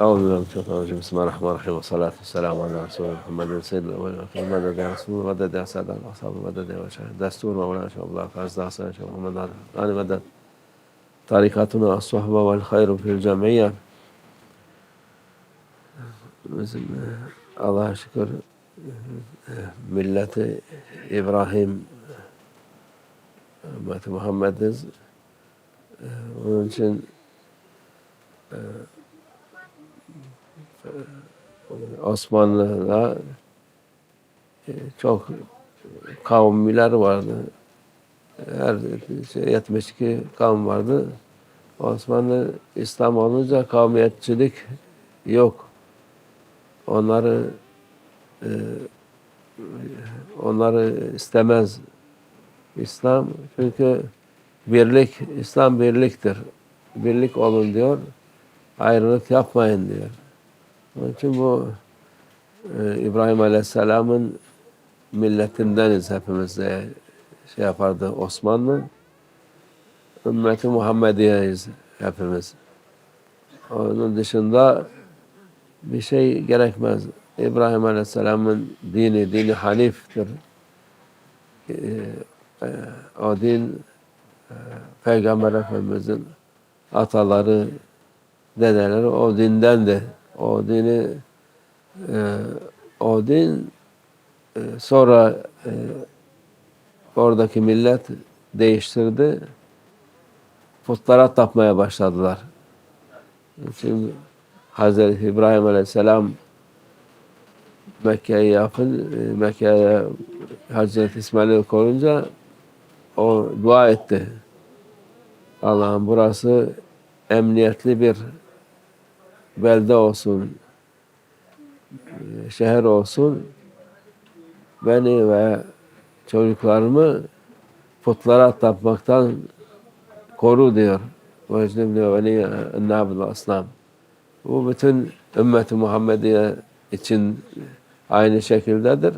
أعوذ بالله من الشيطان الرجيم بسم الله الرحمن الرحيم والصلاة والسلام على رسول محمد سيد الأولين والآخرين مدد يا رسول مدد يا سادة الأصحاب مدد يا مشاهد دستور مولانا شيخ الله فاز حسن شيخ محمد علي آل مدد طريقتنا الصحبة والخير في الجمعية Bizim e, Allah'a şükür e, milleti İbrahim ümmeti Muhammediz. E, Onun için e, Osmanlı'da e, çok kavmiler vardı. Her şey, 72 kavim vardı. Osmanlı İslam olunca kavmiyetçilik yok. Onları e, onları istemez İslam. Çünkü birlik, İslam birliktir. Birlik olun diyor. Ayrılık yapmayın diyor. Onun için bu e, İbrahim Aleyhisselam'ın milletindeniz hepimiz de şey yapardı Osmanlı. Ümmeti Muhammediye'yiz hepimiz. Onun dışında bir şey gerekmez. İbrahim Aleyhisselam'ın dini, dini haniftir. Ee, e, o din e, Peygamber Efendimiz'in ataları, dedeleri o dinden de o dini e, o din e, sonra e, oradaki millet değiştirdi. Putlara tapmaya başladılar. Şimdi Hazreti İbrahim Aleyhisselam Mekke'yi yapın, e, Mekke'ye Hazreti İsmail'i korunca o dua etti. Allah'ım burası emniyetli bir belde olsun, e, şehir olsun. Beni ve çocuklarımı putlara tapmaktan koru diyor. Ve beni ennâbil aslam. Bu bütün ümmeti Muhammediye için aynı şekildedir.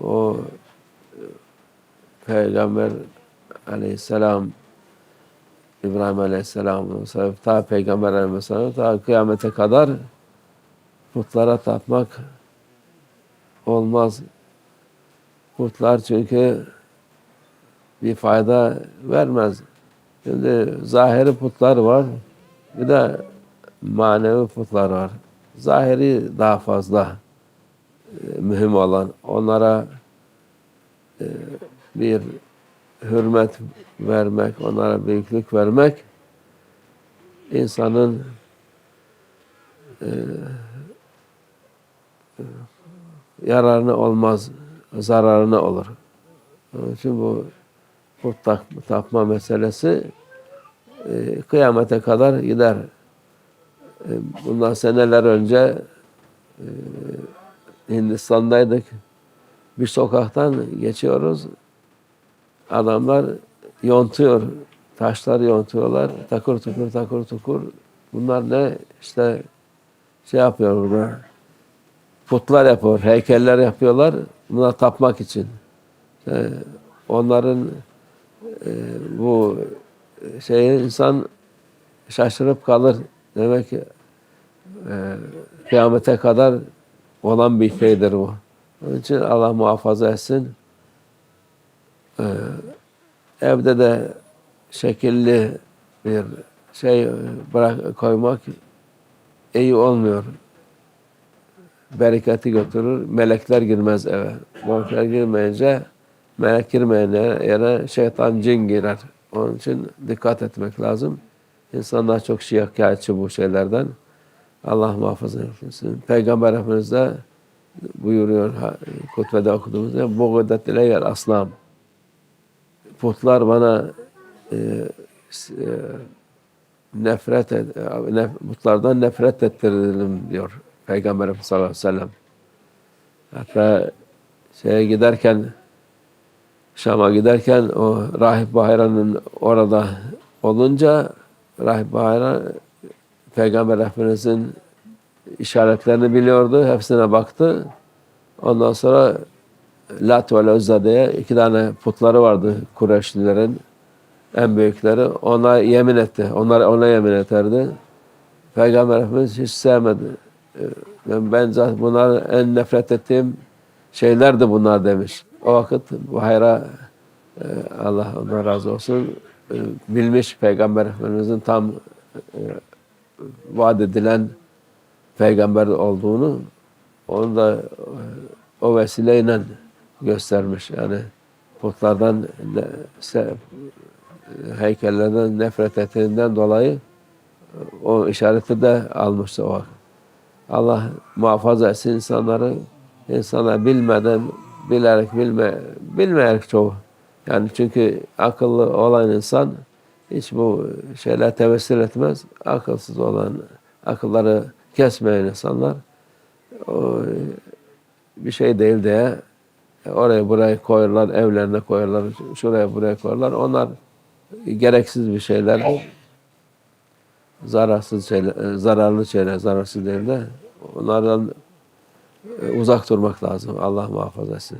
O Peygamber aleyhisselam İbrahim aleyhisselam ta Peygamber aleyhisselam ta kıyamete kadar putlara tapmak olmaz. Putlar çünkü bir fayda vermez. Şimdi zahiri putlar var. Bir de manevi putlar var. Zahiri daha fazla e, mühim olan. Onlara e, bir hürmet vermek, onlara büyüklük vermek insanın e, yararını olmaz, zararını olur. Onun için bu put tapma meselesi kıyamete kadar gider. Bundan seneler önce Hindistan'daydık. Bir sokaktan geçiyoruz. Adamlar yontuyor. Taşları yontuyorlar. Takır tukur takır tukur. Bunlar ne? İşte şey yapıyor burada. Putlar yapıyor, heykeller yapıyorlar. Buna tapmak için. İşte onların e, bu şeyi insan şaşırıp kalır. Demek ki e, kıyamete kadar olan bir şeydir bu. Onun için Allah muhafaza etsin. Ee, evde de şekilli bir şey bırak koymak iyi olmuyor. Bereketi götürür. Melekler girmez eve. Melekler girmeyince melek girmeyen yere şeytan cin girer. Onun için dikkat etmek lazım. İnsanlar çok şikayetçi bu şeylerden. Allah muhafaza etsin. Peygamber Efendimiz de buyuruyor kutbede okuduğumuzda bu gıddet ile yer aslam. Putlar bana e, e, nefret et, putlardan nefret ettirelim diyor Peygamber Efendimiz sallallahu aleyhi ve sellem. Hatta şeye giderken Şam'a giderken o Rahip Bahra'nın orada olunca Rahip Bahra Peygamber Efendimiz'in işaretlerini biliyordu. Hepsine baktı. Ondan sonra Lat ve Uzza diye iki tane putları vardı Kureyşlilerin en büyükleri. Ona yemin etti. Onlar ona yemin ederdi. Peygamber Efendimiz hiç sevmedi. Ben, ben zaten bunların en nefret ettiğim şeyler de bunlar demiş. O vakit bu hayra e, Allah ondan razı olsun e, bilmiş Peygamber Efendimizin tam e, vaat edilen peygamber olduğunu onu da o vesileyle göstermiş. Yani putlardan, heykellerden nefret ettiğinden dolayı o işareti de almıştı o. Allah muhafaza etsin insanları. İnsanlar bilmeden, bilerek, bilme, bilmeyerek çoğu. Yani çünkü akıllı olan insan hiç bu şeyler tevessül etmez. Akılsız olan, akılları kesmeyen insanlar o bir şey değil diye oraya buraya koyarlar, evlerine koyarlar, şuraya buraya koyarlar. Onlar gereksiz bir şeyler, zararsız şeyler, zararlı şeyler, zararsız değil de onlardan e, uzak durmak lazım. Allah muhafaza etsin.